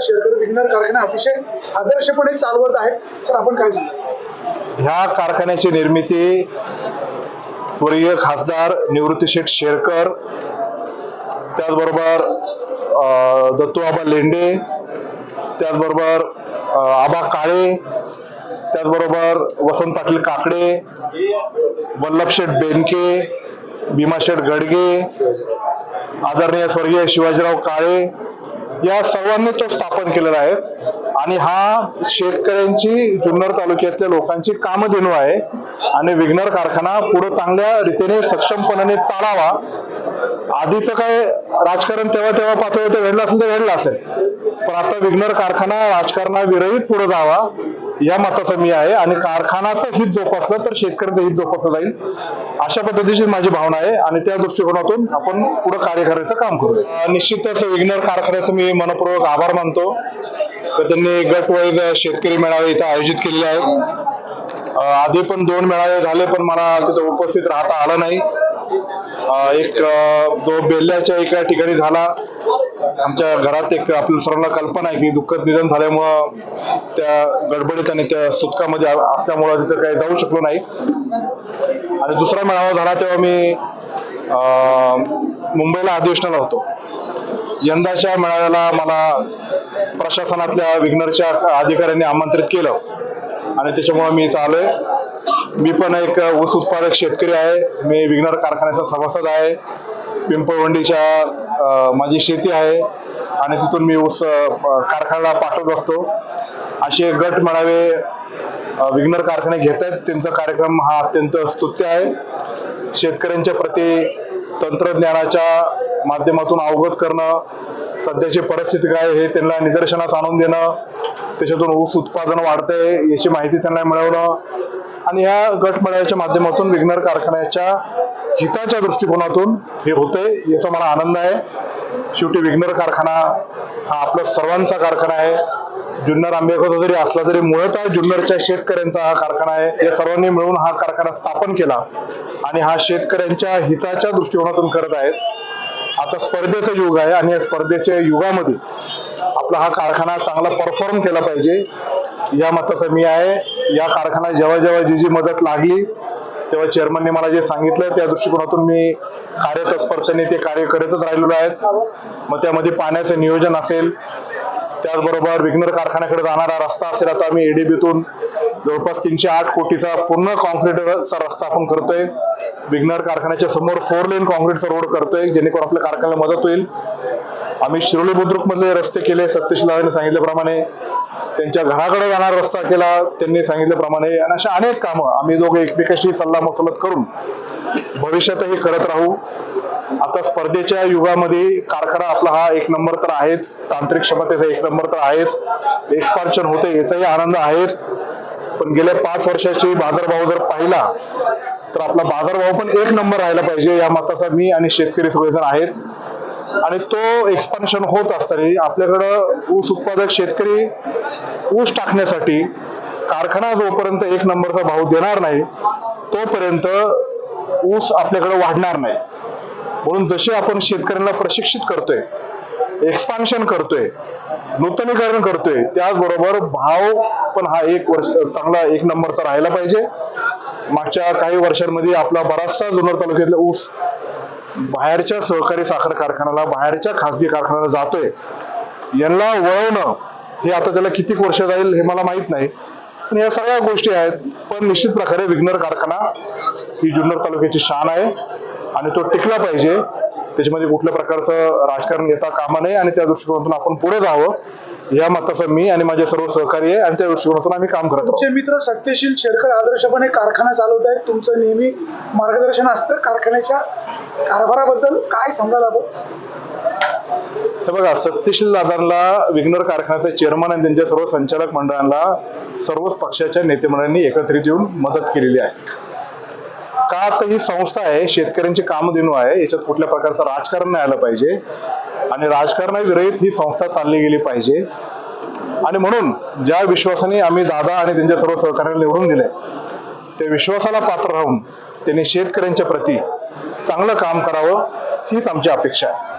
शेतकरी कारखाना अतिशय आदर्शपणे चालवत आहेत. सर आपण काय ह्या कारखान्याची निर्मिती स्वर्गीय खासदार निवृत्तीशेठ शेरकर त्याचबरोबर अं, दत्तूआबा लेंडे त्याचबरोबर आबा काळे त्याचबरोबर वसंत पाटील काकडे वल्लभशेठ बेनके भीमाशेठ गडगे आदरणीय स्वर्गीय शिवाजीराव काळे या सर्वांनी तो स्थापन केलेला आहे. आणि हा शेतकऱ्यांची जुन्नर तालुक्यातल्या लोकांची कामधेनू आहे. आणि विघ्नर कारखाना पुढे चांगल्या रीतीने सक्षमपणाने चालावा. आधीचं काय राजकारण तेव्हा तेव्हा पातळीवर ते घडलं असेल तर घडलं असेल. पण आता विघ्नर कारखाना राजकारणाविरहित पुढे जावा. या मताचा मी आहे आणि कारखानाचं हित जोपासलं तर शेतकऱ्याचं हित जोपासलं जाईल. अशा पद्धतीची माझी भावना आहे आणि त्या दृष्टिकोनातून आपण पुढे कार्य करायचं काम करू निश्चितच विघ्नर कारखान्याचं मी मनपूर्वक आभार मानतो. तर त्यांनी गट वाईज शेतकरी मेळावे इथं आयोजित केलेले आहेत. आधी पण दोन मेळावे झाले पण मला तिथं उपस्थित राहता आलं नाही. एक जो बेल्ल्याच्या एका ठिकाणी झाला. आमच्या घरात एक आपल्या सर्वांना कल्पना आहे की दुःखद निधन झाल्यामुळं त्या गडबडीत आणि त्या सुतकामध्ये असल्यामुळं तिथं काही जाऊ शकलो नाही. आणि दुसरा मेळावा झाला तेव्हा मी अं, मुंबईला अधिवेशनाला होतो. यंदाच्या मेळाव्याला मला प्रशासनातल्या विघ्नरच्या अधिकाऱ्यांनी आमंत्रित केलं. आणि त्याच्यामुळे मी इथं आलोय. मी पण एक ऊस उत्पादक शेतकरी आहे. मी विघ्नर कारखान्याचा सभासद आहे. पिंपळवंडीच्या माझी शेती आहे आणि तिथून मी ऊस कारखान्याला पाठवत असतो. असे गट म्हणावे विघ्नर कारखाने घेत आहेत. त्यांचा कार्यक्रम हा अत्यंत स्तुत्य आहे. शेतकऱ्यांच्या प्रती तंत्रज्ञानाच्या माध्यमातून अवगत करणं सध्याची परिस्थिती काय हे त्यांना निदर्शनास आणून देणं त्याच्यातून ऊस उत्पादन वाढतंय याची माहिती त्यांना मिळवणं आणि या गट मेळाव्याच्या माध्यमातून विघ्नर कारखान्याच्या हिताच्या दृष्टिकोनातून हे होतंय याचा मला आनंद आहे. शेवटी विघ्नर कारखाना हा आपला सर्वांचा कारखाना आहे. जुन्नर आंबेगावचा जरी असला तरी मुळतः जुन्नरच्या शेतकऱ्यांचा हा कारखाना आहे. या सर्वांनी मिळून हा कारखाना स्थापन केला आणि हा शेतकऱ्यांच्या हिताच्या दृष्टिकोनातून करत आहेत. आता स्पर्धेचं युग आहे आणि या स्पर्धेच्या युगामध्ये आपला हा कारखाना चांगला परफॉर्म केला पाहिजे. या मताचं मी आहे. या कारखाना जेव्हा जेव्हा जी जी मदत लागली तेव्हा चेअरमनने मला जे सांगितलं त्या दृष्टिकोनातून मी कार्यतत्परतेने ते कार्य करतच राहिलेलो आहेत. मग त्यामध्ये पाण्याचं नियोजन असेल त्याचबरोबर विघ्नर कारखान्याकडे जाणारा रस्ता असेल आता आम्ही एडीबीतून जवळपास तीनशे आठ कोटीचा पूर्ण कॉन्क्रीटचा रस्ता आपण करतोय. विघ्नर कारखान्याच्या समोर फोर लेन कॉन्क्रीटचा रोड करतोय जेणेकरून आपल्या कारखान्याला मदत होईल. आम्ही शिरोली बुद्रुक मधले रस्ते केले सत्यशील सांगितल्याप्रमाणे. त्यांच्या घराकडे जाणारा रस्ता केला त्यांनी सांगितल्याप्रमाणे. आणि अशा अनेक कामं आम्ही दोघे एकमेकाशी सल्ला मसलत करून भविष्यातही करत राहू. आता स्पर्धेच्या युगामध्ये कारखाना आपला हा एक नंबर तर आहेच. तांत्रिक क्षमतेचा एक नंबर तर आहेच. एक्सपान्शन होते याचाही आनंद आहेच. पण गेल्या पाच वर्षाची बाजारभाव जर पाहिला तर आपला बाजारभाव पण एक नंबर राहायला पाहिजे. या मताचा मी आणि शेतकरी सगळेजण आहेत. आणि तो एक्सपान्शन होत असताना आपल्याकडं ऊस उत्पादक शेतकरी ऊस टाकण्यासाठी कारखाना जोपर्यंत एक नंबरचा भाव देणार नाही तोपर्यंत ऊस आपल्याकडे वाढणार नाही. म्हणून जसे आपण शेतकऱ्यांना प्रशिक्षित करतोय एक्सपान्शन करतोय नूतनीकरण करतोय त्याचबरोबर भाव पण हा एक वर्ष चांगला एक नंबरचा राहायला पाहिजे. मागच्या काही वर्षांमध्ये आपला बराचसा जुन्नर तालुक्यातला ऊस बाहेरच्या सहकारी साखर कारखान्याला बाहेरच्या खासगी कारखान्याला जातोय. यांना वळवणं हे आता त्याला किती वर्ष जाईल हे मला माहीत नाही. पण या सगळ्या गोष्टी आहेत. पण निश्चित प्रकारे विघ्नर कारखाना ही जुन्नर तालुक्याची शान आहे. आणि तो टिकला पाहिजे. त्याच्यामध्ये कुठल्या प्रकारचं राजकारण घेता कामा नये आणि त्या दृष्टिकोनातून आपण पुढे जावं. या मताचं मी आणि माझे सर्व सहकारी आहे आणि त्या दृष्टिकोनातून आम्ही काम करतो तुमचे मित्र सत्यशील शेरकर आदर्शपणे कारखाना चालवत आहेत. तुमचं नेहमी मार्गदर्शन असतं कारखान्याच्या कारभाराबद्दल. काय सांगाल आपण? हे बघा सत्यशील दादांना विघ्नर कारखान्याचे चेअरमन आणि त्यांच्या सर्व संचालक मंडळांना सर्वच पक्षाच्या नेतेमंडळांनी एकत्रित येऊन मदत केलेली आहे. का तर ही संस्था आहे शेतकऱ्यांची कामधेनू आहे याच्यात कुठल्या प्रकारचं राजकारण नाही आलं पाहिजे. आणि राजकारणाविरहित ही संस्था चालली गेली पाहिजे. आणि म्हणून ज्या विश्वासाने आम्ही दादा आणि त्यांच्या सर्व सहकार्याला निवडून दिले त्या विश्वासाला पात्र राहून त्यांनी शेतकऱ्यांच्या प्रती चांगलं काम करावं हीच आमची अपेक्षा आहे.